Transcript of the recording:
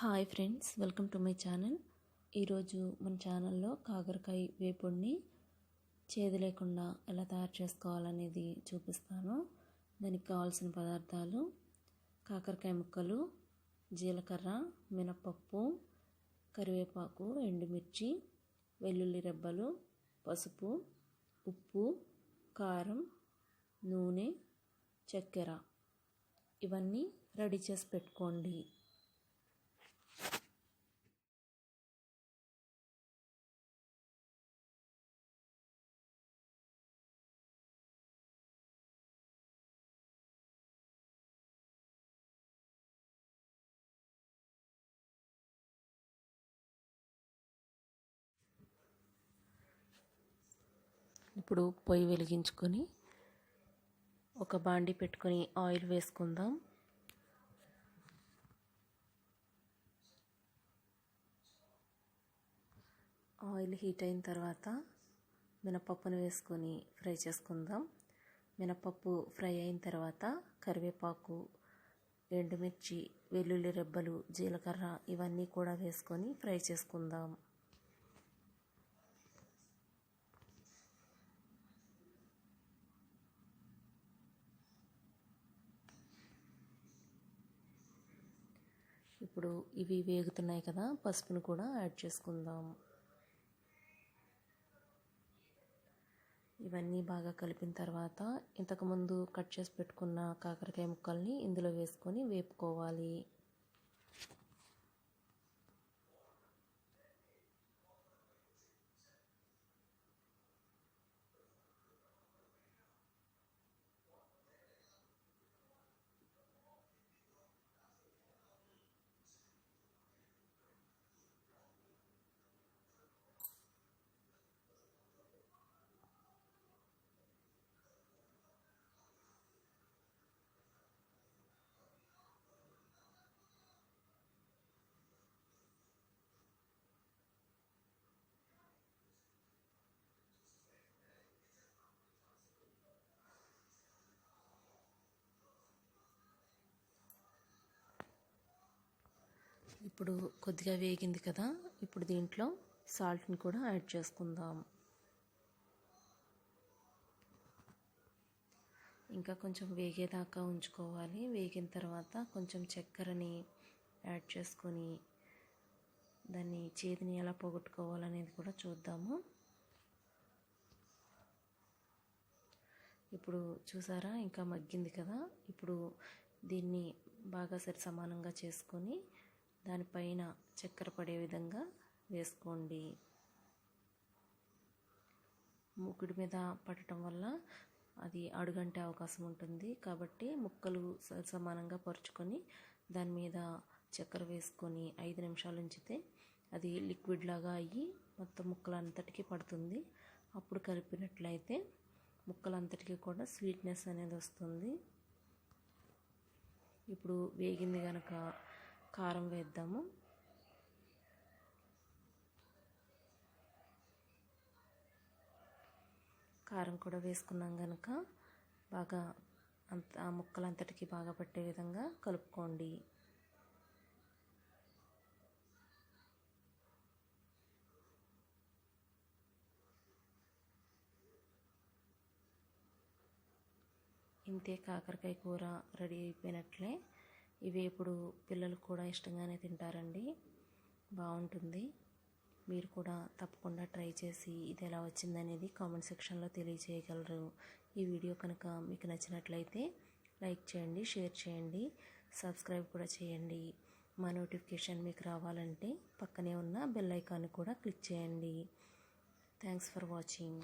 Hi friends welcome to my channel. ఈరోజు మన ఛానల్లో కాకరకాయ వేపుడిని చేదు లేకుండా ఎలా తయారు చేసుకోవాలనేది చూపిస్తాను. దానికి కావాల్సిన పదార్థాలు కాకరకాయ ముక్కలు జీలకర్ర మినపప్పు కరివేపాకు ఎండుమిర్చి వెల్లుల్లి రెబ్బలు పసుపు ఉప్పు కారం నూనె చక్కెర. ఇవన్నీ రెడీ చేసి పెట్టుకోండి. ఇప్పుడు పొయ్యి వెలిగించుకొని ఒక బాండి పెట్టుకొని ఆయిల్ వేసుకుందాం. ఆయిల్ హీట్ అయిన తర్వాత మినపప్పును వేసుకొని ఫ్రై చేసుకుందాం. మినపప్పు ఫ్రై అయిన తర్వాత కరివేపాకు ఎండుమిర్చి వెల్లుల్లి రెబ్బలు జీలకర్ర ఇవన్నీ కూడా వేసుకొని ఫ్రై చేసుకుందాం. ఇప్పుడు ఇవి వేగుతున్నాయి కదా పసుపును కూడా యాడ్ చేసుకుందాం. ఇవన్నీ బాగా కలిపిన తర్వాత ఇంతకుముందు కట్ చేసి పెట్టుకున్న కాకరకాయ ముక్కల్ని ఇందులో వేసుకొని వేపుకోవాలి. ఇప్పుడు కొద్దిగా వేగింది కదా ఇప్పుడు దీంట్లో సాల్ట్ని కూడా యాడ్ చేసుకుందాం. ఇంకా కొంచెం వేగేదాకా ఉంచుకోవాలి. వేగిన తర్వాత కొంచెం చక్కెరని యాడ్ చేసుకొని దాన్ని చేతిని ఎలా పోగొట్టుకోవాలనేది కూడా చూద్దాము. ఇప్పుడు చూసారా ఇంకా మగ్గింది కదా. ఇప్పుడు దీన్ని బాగా సరి సమానంగా చేసుకొని దానిపైన చక్కెర పడే విధంగా వేసుకోండి. ముగ్గుడి మీద పడటం వల్ల అది అడుగంటే అవకాశం ఉంటుంది. కాబట్టి ముక్కలు సమానంగా పరుచుకొని దాని మీద చక్కెర వేసుకొని ఐదు నిమిషాలు ఉంచితే అది లిక్విడ్ లాగా అయ్యి మొత్తం ముక్కలంతటికీ పడుతుంది. అప్పుడు కలిపినట్లయితే ముక్కలంతటికీ కూడా స్వీట్నెస్ అనేది వస్తుంది. ఇప్పుడు వేగింది కనుక కారం వేద్దాము. కారం కూడా వేసుకున్నాం కనుక బాగా అంత ఆ ముక్కలంతటికి బాగా పట్టే విధంగా కలుపుకోండి. ఇంతే కాకరకాయ కూర రెడీ అయిపోయినట్లే. ఇవి ఇప్పుడు పిల్లలు కూడా ఇష్టంగానే తింటారండి. బాగుంటుంది. మీరు కూడా తప్పకుండా ట్రై చేసి ఇది ఎలా వచ్చిందనేది కామెంట్ సెక్షన్లో తెలియజేయగలరు ఈ వీడియో కనుక మీకు నచ్చినట్లయితే లైక్ చేయండి షేర్ చేయండి సబ్స్క్రైబ్ కూడా చేయండి. మా నోటిఫికేషన్ మీకు రావాలంటే పక్కనే ఉన్న బెల్ ఐకాన్ కూడా క్లిక్ చేయండి. Thanks for watching.